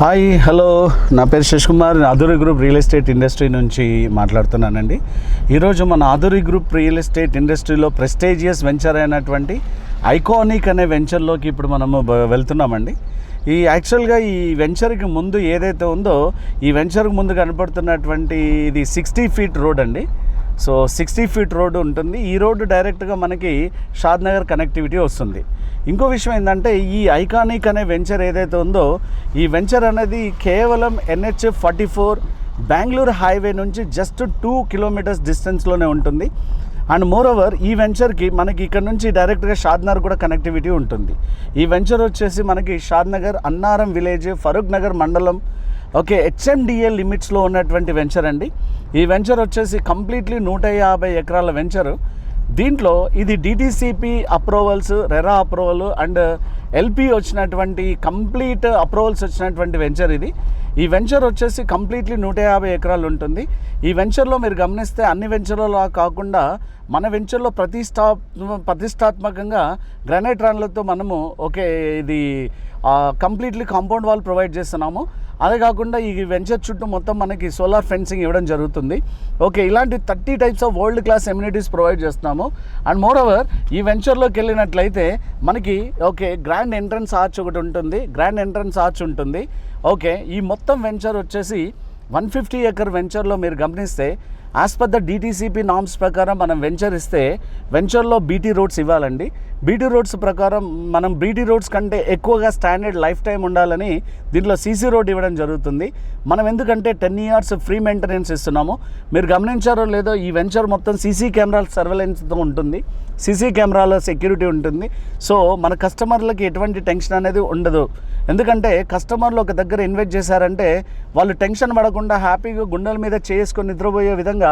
Hi hello. నా పేరు Shash Kumar. Aadhuri group real estate industry నుంచి మాట్లాడుతున్నానండి. ఈరోజు మన ఆధురి గ్రూప్ రియల్ ఎస్టేట్ ఇండస్ట్రీలో ప్రెస్టేజియస్ వెంచర్ అయినటువంటి ఐకానిక్ అనే వెంచర్లోకి ఇప్పుడు మనము వెళ్తున్నామండి. ఈ యాక్చువల్గా ఈ వెంచర్కి ముందు ఏదైతే ఉందో ఈ వెంచర్కి ముందు కనపడుతున్నటువంటి ఇది సిక్స్టీ ఫీట్ రోడ్ అండి. సో సిక్స్టీ ఫీట్ రోడ్డు ఉంటుంది. ఈ రోడ్డు డైరెక్ట్గా మనకి షాద్ నగర్ కనెక్టివిటీ వస్తుంది. ఇంకో విషయం ఏంటంటే ఈ ఐకానిక్ అనే వెంచర్ ఏదైతే ఉందో ఈ వెంచర్ అనేది కేవలం NH forty four Bengaluru highway నుంచి జస్ట్ టూ కిలోమీటర్స్ డిస్టెన్స్లోనే ఉంటుంది. అండ్ మోర్ ఓవర్ ఈ వెంచర్కి మనకి ఇక్కడ నుంచి డైరెక్ట్గా షాద్నగర్ కూడా కనెక్టివిటీ ఉంటుంది. ఈ వెంచర్ వచ్చేసి మనకి షాద్నగర్ అన్నారం విలేజ్ ఫరూక్ నగర్ మండలం ఓకే హెచ్ఎండిఏ లిమిట్స్లో ఉన్నటువంటి వెంచర్ అండి. ఈ వెంచర్ వచ్చేసి కంప్లీట్లీ నూట యాభై ఎకరాల వెంచరు దీంట్లో ఇది DTCP approvals RERA approval and LP వచ్చినటువంటి కంప్లీట్ అప్రూవల్స్ వచ్చినటువంటి వెంచర్ ఇది. ఈ వెంచర్ వచ్చేసి కంప్లీట్లీ నూట యాభై ఎకరాలు ఉంటుంది. ఈ వెంచర్లో మీరు గమనిస్తే అన్ని వెంచర్లలో కాకుండా మన వెంచర్లో ప్రతిష్టా ప్రతిష్టాత్మకంగా గ్రానైట్ రాన్లతో మనము ఓకే ఇది కంప్లీట్లీ కాంపౌండ్ వాల్ ప్రొవైడ్ చేస్తున్నాము. అదే కాకుండా ఈ వెంచర్ చుట్టూ మొత్తం మనకి సోలార్ ఫెన్సింగ్ ఇవ్వడం జరుగుతుంది. ఓకే ఇలాంటి thirty types of world class amenities provide చేస్తున్నాము. అండ్ మోర్ ఓవర్ ఈ వెంచర్లోకి వెళ్ళినట్లయితే మనకి ఓకే గ్రాండ్ ఎంట్రన్స్ ఆర్చ్ ఒకటి ఉంటుంది. గ్రాండ్ ఎంట్రన్స్ ఆర్చ్ ఉంటుంది. ఓకే ఈ మొత్తం వెంచర్ వచ్చేసి వన్ ఫిఫ్టీ ఎకర్ వెంచర్లో మీరు గమనిస్తే as per the DTCP norms ప్రకారం మనం వెంచర్ ఇస్తే వెంచర్లో బీటీ రోడ్స్ ఇవ్వాలండి. బీటీ రోడ్స్ ప్రకారం మనం బీటీ రోడ్స్ కంటే ఎక్కువగా స్టాండర్డ్ లైఫ్ టైం ఉండాలని దీంట్లో సీసీ రోడ్ ఇవ్వడం జరుగుతుంది. మనం ఎందుకంటే టెన్ ఇయర్స్ ఫ్రీ మెయింటెనెన్స్ ఇస్తున్నాము. మీరు గమనించారో లేదో ఈ వెంచర్ మొత్తం సీసీ కెమెరాల సర్వేలెన్స్తో ఉంటుంది. సీసీ కెమెరాల సెక్యూరిటీ ఉంటుంది. సో మన కస్టమర్లకి ఎటువంటి టెన్షన్ అనేది ఉండదు. ఎందుకంటే కస్టమర్లు ఒక దగ్గర ఇన్వెస్ట్ చేశారంటే వాళ్ళు టెన్షన్ పడకుండా హ్యాపీగా గుండెల మీద చేసుకొని నిద్రపోయే విధంగా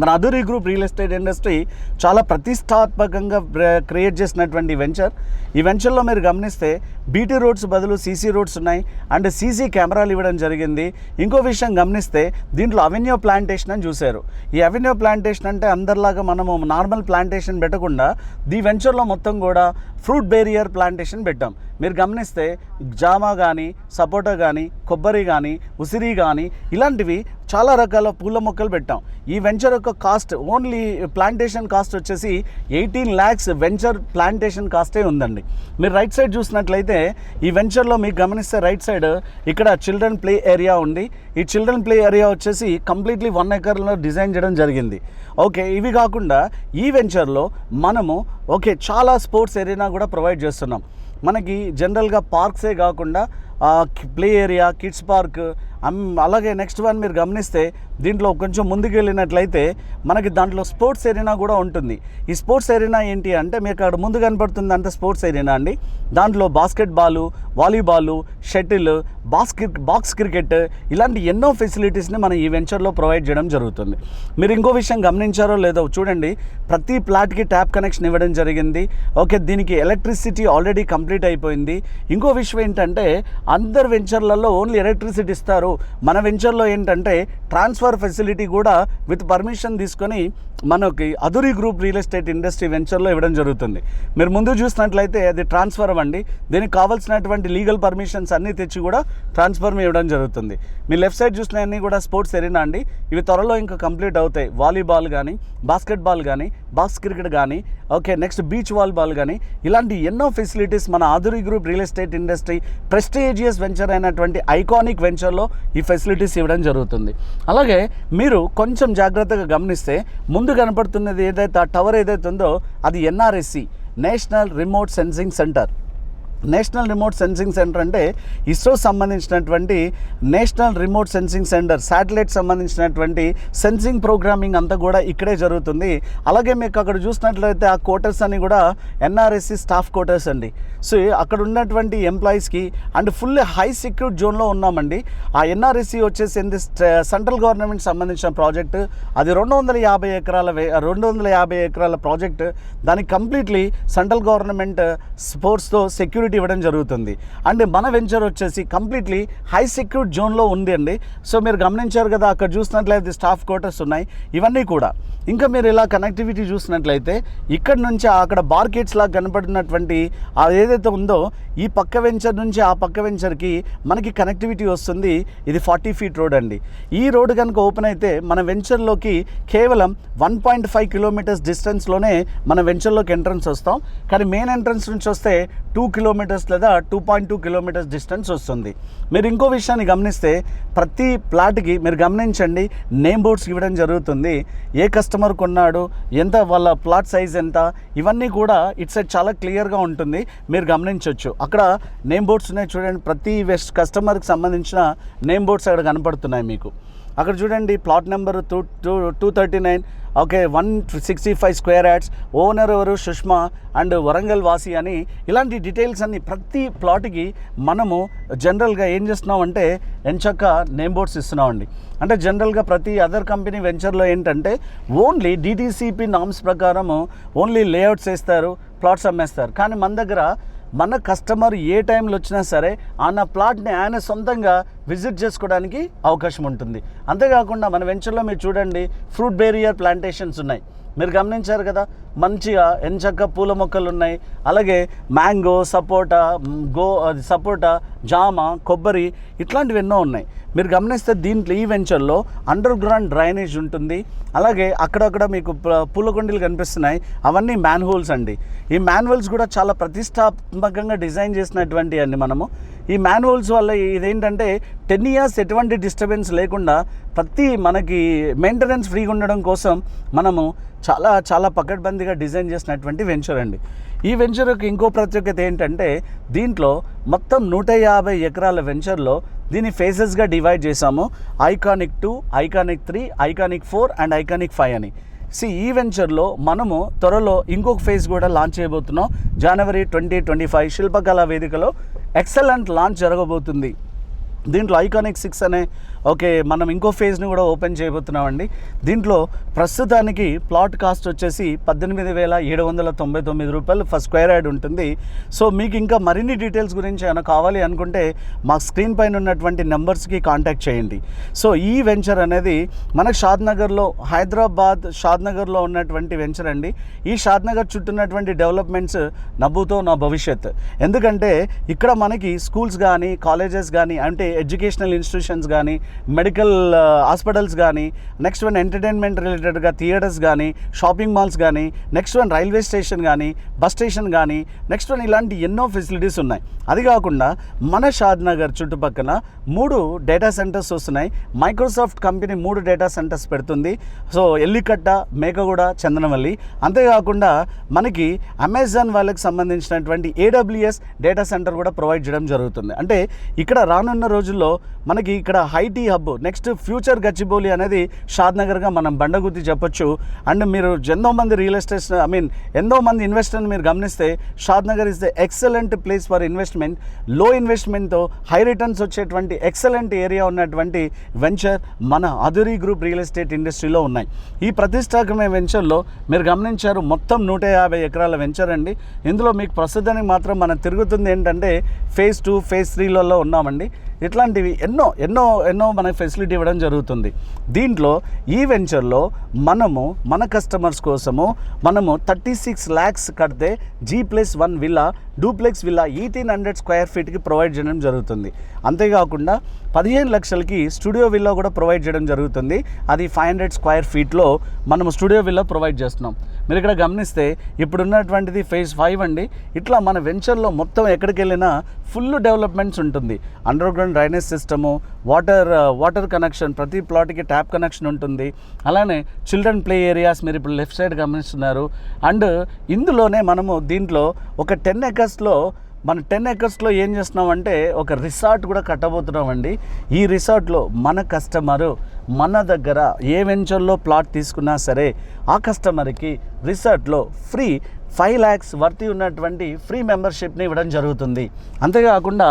మన Adhuri group real estate industry చాలా ప్రతిష్టాత్మకంగా క్రియేట్ చేసినటువంటి వెంచర్. ఈ వెంచర్లో మీరు గమనిస్తే బీటీ రోడ్స్ బదులు సీసీ రోడ్స్ ఉన్నాయి అండ్ సీసీ కెమెరాలు ఇవ్వడం జరిగింది. ఇంకో విషయం గమనిస్తే దీంట్లో అవెన్యూ ప్లాంటేషన్ అని చూశారు. ఈ అవెన్యూ ప్లాంటేషన్ అంటే అందరిలాగా మనము నార్మల్ ప్లాంటేషన్ పెట్టకుండా ఈ వెంచర్లో మొత్తం కూడా ఫ్రూట్ బేరియర్ ప్లాంటేషన్ పెట్టాం. మీరు గమనిస్తే జామా కానీ సపోటా కానీ కొబ్బరి కానీ ఉసిరి కానీ ఇలాంటివి చాలా రకాల పూల మొక్కలు పెట్టాం. ఈ వెంచర్ యొక్క కాస్ట్ ఓన్లీ ప్లాంటేషన్ కాస్ట్ వచ్చేసి ఎయిటీన్ ల్యాక్స్ వెంచర్ ప్లాంటేషన్ కాస్టే ఉందండి. మీరు రైట్ సైడ్ చూసినట్లయితే ఈ వెంచర్లో మీకు గమనిస్తే రైట్ సైడ్ ఇక్కడ చిల్డ్రన్ ప్లే ఏరియా ఉంది. ఈ చిల్డ్రన్ ప్లే ఏరియా వచ్చేసి కంప్లీట్లీ వన్ ఎకర్లో డిజైన్ చేయడం జరిగింది. ఓకే ఇవి కాకుండా ఈ వెంచర్లో మనము ఓకే చాలా స్పోర్ట్స్ ఏరియా కూడా ప్రొవైడ్ చేస్తున్నాం. మనకి జనరల్గా పార్క్సే కాకుండా ప్లే ఏరియా కిడ్స్ పార్క్ అలాగే నెక్స్ట్ వన్ మీరు గమనిస్తే దీంట్లో కొంచెం ముందుకు వెళ్ళినట్లయితే మనకి దాంట్లో స్పోర్ట్స్ ఏరినా కూడా ఉంటుంది. ఈ స్పోర్ట్స్ ఏరినా ఏంటి అంటే మీకు అక్కడ ముందు కనపడుతుంది అంటే స్పోర్ట్స్ ఏరినా అండి. దాంట్లో basketball volleyball shuttle basket box cricket ఇలాంటి ఎన్నో ఫెసిలిటీస్ని మనం ఈ వెంచర్లో ప్రొవైడ్ చేయడం జరుగుతుంది. మీరు ఇంకో విషయం గమనించారో లేదో చూడండి. ప్రతి ప్లాట్కి ట్యాప్ కనెక్షన్ ఇవ్వడం జరిగింది. ఓకే దీనికి ఎలక్ట్రిసిటీ ఆల్రెడీ కంప్లీట్ అయిపోయింది. ఇంకో విషయం ఏంటంటే అందరు వెంచర్లలో ఓన్లీ ఎలక్ట్రిసిటీ ఇస్తారు. మన వెంచర్లో ఏంటంటే ట్రాన్స్ఫర్ ఫెసిలిటీ కూడా విత్ పర్మిషన్ తీసుకొని మనకి Adhuri group real estate industry వెంచర్లో ఇవ్వడం జరుగుతుంది. మీరు ముందు చూసినట్లయితే అది ట్రాన్స్ఫర్ అవ్వండి. దీనికి కావాల్సినటువంటి లీగల్ పర్మిషన్స్ అన్నీ తెచ్చి కూడా ట్రాన్స్ఫర్ ఇవ్వడం జరుగుతుంది. మీ లెఫ్ట్ సైడ్ చూసినవన్నీ కూడా స్పోర్ట్స్ ఎరీనా అండి? ఇవి త్వరలో ఇంకా కంప్లీట్ అవుతాయి. వాలీబాల్ కానీ బాస్కెట్బాల్ కానీ బాక్స్ క్రికెట్ కానీ ఓకే నెక్స్ట్ బీచ్ వాలీబాల్ కానీ ఇలాంటి ఎన్నో ఫెసిలిటీస్ మన Aadhuri group real estate industry prestigious venture అయినటువంటి ఐకానిక్ వెంచర్లో ఈ ఫెసిలిటీస్ ఇవ్వడం జరుగుతుంది. అలాగే మీరు కొంచెం జాగ్రత్తగా గమనిస్తే ముందు కనపడుతున్నది ఏదైతే ఆ టవర్ ఏదైతే ఉందో అది NRSC national remote sensing centre. National remote sensing centre అంటే ఇస్రో సంబంధించినటువంటి national remote sensing centre satellite సంబంధించినటువంటి సెన్సింగ్ ప్రోగ్రామింగ్ అంతా కూడా ఇక్కడే జరుగుతుంది. అలాగే మీకు అక్కడ చూసినట్లయితే ఆ క్వార్టర్స్ అని కూడా ఎన్ఆర్ఎస్సి స్టాఫ్ క్వార్టర్స్ అండి. సో అక్కడ ఉన్నటువంటి ఎంప్లాయీస్కి అండ్ ఫుల్ హై సెక్యూర్ జోన్లో ఉన్నామండి. ఆ ఎన్ఆర్ఎస్సి వచ్చేసి సెంట్రల్ గవర్నమెంట్ సంబంధించిన ప్రాజెక్ట్ అది రెండు వందల యాభై ఎకరాల వే- రెండు వందల యాభై ఎకరాల ప్రాజెక్ట్ దానికి కంప్లీట్లీ సెంట్రల్ గవర్నమెంట్ స్పోర్ట్స్తో సెక్యూరిటీ ఫెసిలిటీ ఇవ్వడం జరుగుతుంది. అండ్ మన వెంచర్ వచ్చేసి కంప్లీట్లీ హై సెక్యూర్డ్ జోన్లో ఉంది అండి. సో మీరు గమనించారు కదా అక్కడ చూసినట్లయితే స్టాఫ్ క్వార్టర్స్ ఉన్నాయి. ఇవన్నీ కూడా. ఇంకా మీరు ఇలా కనెక్టివిటీ చూసినట్లయితే ఇక్కడ నుంచి అక్కడ బార్కెట్స్ లాగా కనపడినటువంటి ఏదైతే ఉందో ఈ పక్క వెంచర్ నుంచి ఆ పక్క వెంచర్కి మనకి కనెక్టివిటీ వస్తుంది. ఇది ఫార్టీ ఫీట్ రోడ్ అండి. ఈ రోడ్ కనుక ఓపెన్ అయితే మన వెంచర్లోకి కేవలం వన్ పాయింట్ ఫైవ్ కిలోమీటర్స్ డిస్టెన్స్లోనే మన వెంచర్లోకి ఎంట్రన్స్ వస్తాం. కానీ మెయిన్ ఎంట్రన్స్ నుంచి వస్తే టూ కిలోమీటర్స్ లేదా two point two kilometres distance వస్తుంది. మీరు ఇంకో విషయాన్ని గమనిస్తే ప్రతి ప్లాట్కి మీరు గమనించండి నేమ్ బోర్డ్స్ ఇవ్వడం జరుగుతుంది. ఏ కస్టమర్ కొన్నాడు ఎంత వాళ్ళ ప్లాట్ సైజ్ ఎంత ఇవన్నీ కూడా ఇట్స్ సైడ్ చాలా క్లియర్గా ఉంటుంది. మీరు గమనించవచ్చు అక్కడ నేమ్ బోర్డ్స్ ఉన్నాయి చూడండి ప్రతి వెస్ట్ కస్టమర్కి సంబంధించిన నేమ్ బోర్డ్స్ అక్కడ కనపడుతున్నాయి మీకు. అక్కడ చూడండి plot number two two two thirty nine okay one sixty five square yards owner ఎవరు? సుష్మా అండ్ వరంగల్ వాసి అని ఇలాంటి డీటెయిల్స్ అన్ని ప్రతి ప్లాట్కి మనము జనరల్గా ఏం చేస్తున్నాం అంటే ఎంచక్క నేమ్ బోర్డ్స్ ఇస్తున్నామండి. అంటే జనరల్గా ప్రతి అదర్ కంపెనీ వెంచర్లో ఏంటంటే ఓన్లీ డిటీసీపీ నామ్స్ ప్రకారము ఓన్లీ లేఅవుట్స్ వేస్తారు ప్లాట్స్ అమ్మేస్తారు. కానీ మన దగ్గర మన కస్టమర్ ఏ టైంలో వచ్చినా సరే ఆయన ప్లాట్ని ఆయన సొంతంగా విజిట్ చేసుకోవడానికి అవకాశం ఉంటుంది. అంతేకాకుండా మన వెంచర్లో మీరు చూడండి ఫ్రూట్ బేరియర్ ప్లాంటేషన్స్ ఉన్నాయి. మీరు గమనించారు కదా మంచిగా ఎంచక్క పూల మొక్కలు ఉన్నాయి. అలాగే మ్యాంగో సపోటా గో అది సపోటా జామ కొబ్బరి ఇట్లాంటివి ఎన్నో ఉన్నాయి. మీరు గమనిస్తే దీంట్లో ఈ వెంచర్లో అండర్ గ్రౌండ్ డ్రైనేజ్ ఉంటుంది. అలాగే అక్కడక్కడ మీకు ప- పూల కుండీలు కనిపిస్తున్నాయి. అవన్నీ మ్యాన్హోల్స్ అండి. ఈ మ్యాన్హోల్స్ కూడా చాలా ప్రతిష్టాత్మకంగా డిజైన్ చేసినటువంటి అండి మనము. ఈ మ్యాన్హోల్స్ వల్ల ఇదేంటంటే టెన్ ఇయర్స్ ఎటువంటి డిస్టర్బెన్స్ లేకుండా ప్రతి మనకి మెయింటెనెన్స్ ఫ్రీగా ఉండడం కోసం మనము చాలా చాలా పకడ్బందీగా డిజైన్ చేసినటువంటి వెంచర్ అండి. ఈ వెంచర్కి ఇంకో ప్రత్యేకత ఏంటంటే దీంట్లో మొత్తం నూట యాభై ఎకరాల వెంచర్లో దీన్ని ఫేజెస్గా డివైడ్ చేసాము iconic two iconic three iconic four and iconic five అని. సి ఈ వెంచర్లో మనము త్వరలో ఇంకొక ఫేజ్ కూడా లాంచ్ చేయబోతున్నాం. జనవరి ట్వంటీ ట్వంటీ ఫైవ్ శిల్పకళా వేదికలో ఎక్సలెంట్ లాంచ్ జరగబోతుంది. దీంట్లో ఐకానిక్ సిక్స్ అనే ఓకే మనం ఇంకో ఫేజ్ని కూడా ఓపెన్ చేయబోతున్నామండి. దీంట్లో ప్రస్తుతానికి ప్లాట్ కాస్ట్ వచ్చేసి పద్దెనిమిది వేల ఏడు వందల తొంభై తొమ్మిది రూపాయలు ఫస్ట్ స్క్వేర్ యార్డ్ ఉంటుంది. సో మీకు ఇంకా మరిన్ని డీటెయిల్స్ గురించి ఏమైనా కావాలి అనుకుంటే మా స్క్రీన్ పైన ఉన్నటువంటి నెంబర్స్కి కాంటాక్ట్ చేయండి. సో ఈ వెంచర్ అనేది మనకు షాద్నగర్లో హైదరాబాద్ షాద్నగర్లో ఉన్నటువంటి వెంచర్ అండి. ఈ షాద్నగర్ చుట్టూ ఉన్నటువంటి డెవలప్మెంట్స్ నవ్వుతో నా భవిష్యత్. ఎందుకంటే ఇక్కడ మనకి స్కూల్స్ కానీ కాలేజెస్ కానీ అంటే ఎడ్యుకేషనల్ ఇన్స్టిట్యూషన్స్ కానీ మెడికల్ హాస్పిటల్స్ కానీ నెక్స్ట్ వన్ ఎంటర్టైన్మెంట్ రిలేటెడ్గా థియేటర్స్ కానీ షాపింగ్ మాల్స్ కానీ నెక్స్ట్ వన్ రైల్వే స్టేషన్ కానీ బస్ స్టేషన్ కానీ నెక్స్ట్ వన్ ఇలాంటి ఎన్నో ఫెసిలిటీస్ ఉన్నాయి. అది కాకుండా మన షాద్ నగర్ చుట్టుపక్కల మూడు డేటా సెంటర్స్ వస్తున్నాయి. మైక్రోసాఫ్ట్ కంపెనీ మూడు డేటా సెంటర్స్ పెడుతుంది. సో ఎల్లికట్ట మేకగూడ చందనవల్లి. అంతేకాకుండా మనకి అమెజాన్ వాళ్ళకి సంబంధించినటువంటి ఏడబ్ల్యూఎస్ డేటా సెంటర్ కూడా ప్రొవైడ్ చేయడం జరుగుతుంది. అంటే ఇక్కడ రానున్న రోజుల్లో మనకి ఇక్కడ high tea hub. Next future Gachibowli అనేది షాద్నగర్గా మనం బండగుద్ది చెప్పొచ్చు. అండ్ మీరు ఎంతో మంది రియల్ ఎస్టేట్ ఐ మీన్ ఎంతో మంది ఇన్వెస్టర్ని మీరు గమనిస్తే Shadnagar is the excellent place for investment. Low ఇన్వెస్ట్మెంట్తో high returns వచ్చేటువంటి ఎక్సలెంట్ ఏరియా ఉన్నటువంటి వెంచర్ మన అధురి గ్రూప్ రియల్ ఎస్టేట్ ఇండస్ట్రీలో ఉన్నాయి. ఈ ప్రతిష్టాకమైన వెంచర్లో మీరు గమనించారు మొత్తం నూట యాభై ఎకరాల వెంచర్ అండి. ఇందులో మీకు ప్రస్తుతానికి మాత్రం మనం తిరుగుతుంది ఏంటంటే ఫేజ్ టూ ఫేజ్ త్రీలలో ఉన్నామండి. ఇట్లాంటివి ఎన్నో ఎన్నో ఎన్నో మనకి ఫెసిలిటీ ఇవ్వడం జరుగుతుంది. దీంట్లో ఈ వెంచర్లో మనము మన కస్టమర్స్ కోసము మనము థర్టీ సిక్స్ ల్యాక్స్ కడితే G plus one villa duplex villa eighteen hundred square ఫీట్కి provide చేయడం జరుగుతుంది. అంతేకాకుండా పదిహేను లక్షలకి స్టూడియో విల్లా కూడా ప్రొవైడ్ చేయడం జరుగుతుంది. అది ఫైవ్ హండ్రెడ్ స్క్వేర్ ఫీట్లో మనం స్టూడియో విల్లా ప్రొవైడ్ చేస్తున్నాం. మీరు ఇక్కడ గమనిస్తే ఇప్పుడున్నటువంటిది ఫేజ్ ఫైవ్ అండి. ఇట్లా మన వెంచర్లో మొత్తం ఎక్కడికి వెళ్ళినా ఫుల్ డెవలప్మెంట్స్ ఉంటుంది. Underground drainage system water water connection ప్రతి ప్లాట్కి ట్యాప్ కనెక్షన్ ఉంటుంది. అలానే చిల్డ్రన్ ప్లే ఏరియాస్ మీరు ఇప్పుడు లెఫ్ట్ సైడ్ గమనిస్తున్నారు. అండ్ ఇందులోనే మనము దీంట్లో ఒక టెన్ ఎకర్స్లో మన టెన్ ఎకర్స్లో ఏం చేస్తున్నామంటే ఒక రిసార్ట్ కూడా కట్టబోతున్నామండి. ఈ రిసార్ట్లో మన కస్టమరు మన దగ్గర ఏ వెంచర్లో ప్లాట్ తీసుకున్నా సరే ఆ కస్టమర్కి రిసార్ట్లో ఫ్రీ ఫైవ్ ల్యాక్స్ వర్తి ఉన్నటువంటి ఫ్రీ మెంబర్షిప్ని ఇవ్వడం జరుగుతుంది. అంతేకాకుండా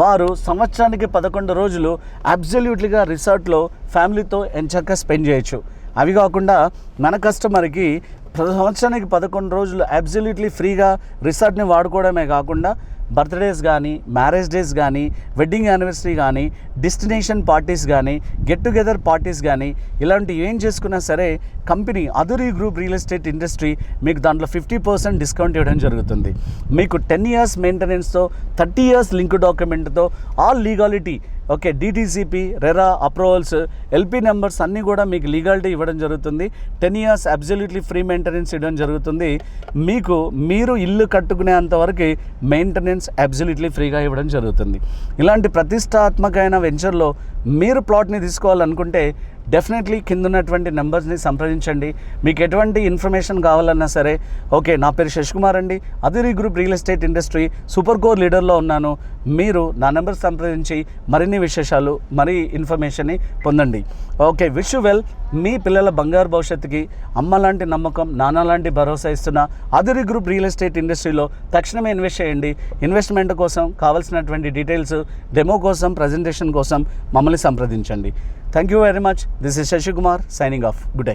వారు సంవత్సరానికి పదకొండు రోజులు అబ్జల్యూట్లీగా రిసార్ట్లో ఫ్యామిలీతో ఎంచక్క స్పెండ్ చేయొచ్చు. అవి కాకుండా మన కస్టమర్కి ప్రతి సంవత్సరానికి పదకొండు రోజులు అబ్జల్యూట్లీ ఫ్రీగా రిసార్ట్ని వాడుకోవడమే కాకుండా బర్త్డేస్ కానీ మ్యారేజ్ డేస్ కానీ వెడ్డింగ్ యానివర్సరీ కానీ డెస్టినేషన్ పార్టీస్ కానీ గెట్ టుగెదర్ పార్టీస్ కానీ ఇలాంటివి ఏం చేసుకున్నా సరే కంపెనీ అదురీ గ్రూప్ రియల్ ఎస్టేట్ ఇండస్ట్రీ మీకు దాంట్లో ఫిఫ్టీ పర్సెంట్ డిస్కౌంట్ ఇవ్వడం జరుగుతుంది. మీకు టెన్ ఇయర్స్ మెయింటెనెన్స్తో thirty years link డాక్యుమెంట్తో all legality okay DTCP RERA approvals LP numbers అన్నీ కూడా మీకు లీగాలిటీ ఇవ్వడం జరుగుతుంది. Ten years absolutely free maintenance ఇవ్వడం జరుగుతుంది. మీకు మీరు ఇల్లు కట్టుకునేంత వరకు మెయింటెనెన్స్ అబ్జల్యూట్లీ ఫ్రీగా ఇవ్వడం జరుగుతుంది. ఇలాంటి ప్రతిష్టాత్మకమైన వెంచర్లో మీరు ప్లాట్ని తీసుకోవాలనుకుంటే డెఫినెట్లీ కింద ఉన్నటువంటి నెంబర్స్ని సంప్రదించండి. మీకు ఎటువంటి ఇన్ఫర్మేషన్ కావాలన్నా సరే ఓకే నా పేరు శశికుమార్ అండి అదిరి group real estate industry super core లీడర్లో ఉన్నాను. మీరు నా నెంబర్ సంప్రదించి మరిన్ని విశేషాలు మరి ఇన్ఫర్మేషన్ని పొందండి. Okay wish well. మీ పిల్లల బంగారు భవిష్యత్తుకి అమ్మ లాంటి నమ్మకం నాన్న లాంటి భరోసా ఇస్తున్న అదిరి గ్రూప్ రియల్ ఎస్టేట్ ఇండస్ట్రీలో తక్షణమే ఇన్వెస్ట్ చేయండి. ఇన్వెస్ట్మెంట్ కోసం కావాల్సినటువంటి డీటెయిల్స్ డెమో కోసం ప్రజెంటేషన్ కోసం మమ్మల్ని మమ్మల్ని సంప్రదించండి. Thank you very much this is Shashikumar signing off good day